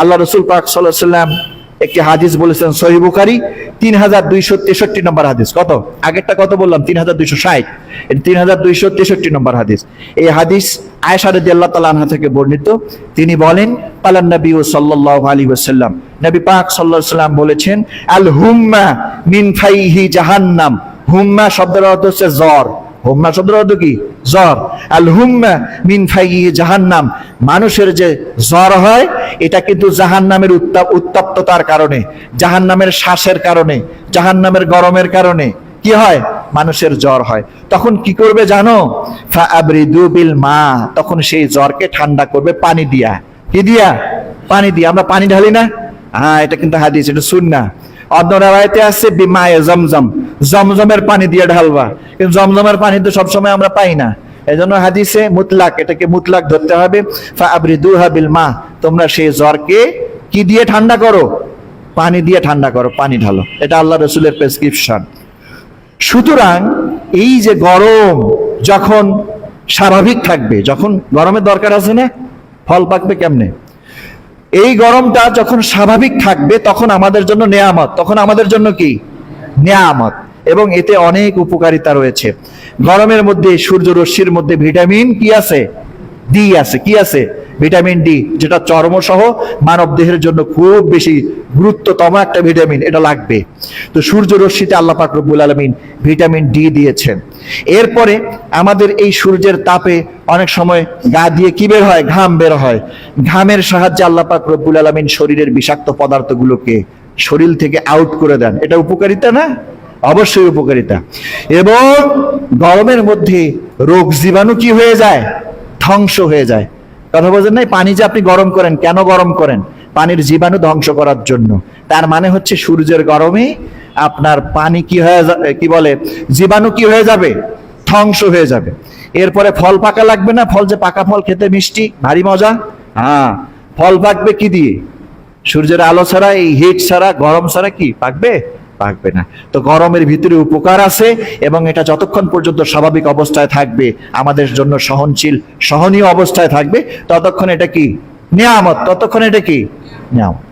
আল্লাহ রসুল পাক সাল্লাহ সাল্লাম একটি হাদিস বলেছেন সহিবুখারি তিন হাজার দুইশো তেষট্টি নম্বর হাদিস। কত? আগেরটা কত বললাম? তিন হাজার দুইশো ষাট। তিন হাজার দুইশো তেষট্টি নম্বর হাদিস। এই হাদিস আয়সা রদি আল্লাহ তালা থেকে বর্ণিত। তিনি বলেন, পালান নবী ও সাল্লাহ আলী ওসাল্লাম নবী পাক সাল্লাহ বলেছেন আল হুম্মা মিন ফাইহি জাহান্নাম। হুম্মা শব্দের অর্থ হচ্ছে জ্বর। হুম্মা শব্দের অর্থ কি? জ্বর। আল হুম্মা মিন ফাইহি জাহান্নাম। মানুষের যে জ্বর হয়, এটা কিন্তু জাহান্নামের উত্তাপ উত্তপ্ততার কারণে, জাহান্নামের শ্বাসের কারণে, জাহান্নামের গরমের কারণে। কি হয়? মানুষের জ্বর হয়। তখন কি করবে জানো? ফাআবরিদু বিল মা। তখন সেই জ্বরকে ঠান্ডা করবে, পানি দিয়া। কি দিয়া? পানি দিয়া। আমরা পানি ঢালি না? হ্যাঁ এটা কিন্তু হাদিস, এটা শুন না অন্য রায়তে আছে বিমায়ে জমজম। জমজমের পানি দিয়ে ঢালবা। কিন্তু জমজমের পানি তো সবসময় আমরা পাই না। এই জন্য হাদিসে মুতলাক, এটাকে মুতলাক ধরতে হবে। ফাআবরিদুহা বিল মা, তোমরা সেই জ্বরকে কি দিয়ে ঠান্ডা করো? পানি দিয়ে ঠান্ডা করো, পানি ঢালো। এটা আল্লাহ রসুলের প্রেসক্রিপশন। সুতরাং এই যে গরম যখন স্বাভাবিক থাকবে, যখন গরমের দরকার আছে না, ফল পাকবে কেমনে? এই গরমটা যখন স্বাভাবিক থাকবে, তখন আমাদের জন্য নেয়ামত। তখন আমাদের জন্য কি? নেয়ামত। এবং এতে অনেক উপকারিতা রয়েছে। গরমের মধ্যে সূর্য রশ্মির মধ্যে ভিটামিন কি আছে? ডি আছে। কি আছে? ভিটামিন ডি, যেটা চর্মসহ মানব দেহের জন্য খুব বেশি গুরুত্বতম একটা ভিটামিন, এটা লাগবে। তো সূর্য রশ্মিতে আল্লাহ পাক রব্বুল আলমিন ভিটামিন ডি দিয়েছেন। এরপরে আমাদের এই সূর্যের তাপে অনেক সময় গা দিয়ে কি বের হয়? ঘাম বের হয়। ঘামের সাহায্যে আল্লাহ পাক রব্বুল আলমিন শরীরের বিষাক্ত পদার্থগুলোকে শরীর থেকে আউট করে দেন। এটা উপকারিতা না? অবশ্যই উপকারিতা। এবং গরমের মধ্যে রোগ জীবাণু কি হয়ে যায়? ধ্বংস হয়ে যায়। কথা বলছেন নাই পানি যে আপনি গরম করেন, কেন গরম করেন? পানির জীবাণু ধ্বংস করার জন্য। তার মানে হচ্ছে সূর্যের গরমে আপনার পানি কি হয়ে যা- কি বলে, জীবাণু কি হয়ে যাবে? ধ্বংস হয়ে যাবে। এরপরে ফল পাকা লাগবে না? ফল যে পাকা ফল, খেতে মিষ্টি, ভারী মজা? হ্যাঁ। ফল পাকবে কি দিয়ে? সূর্যের আলো ছাড়া, এই হিট ছাড়া, গরম ছাড়া কি পাকবে? পাকবে না। তো গরমের ভিতরে উপকার আছে এবং এটা যতক্ষণ পর্যন্ত স্বাভাবিক অবস্থায় থাকবে, আমাদের জন্য সহনশীল, সহনীয় অবস্থায় থাকবে, ততক্ষণ এটা কি? নিয়ামত, ততক্ষণ এটা কি? নিয়ামত।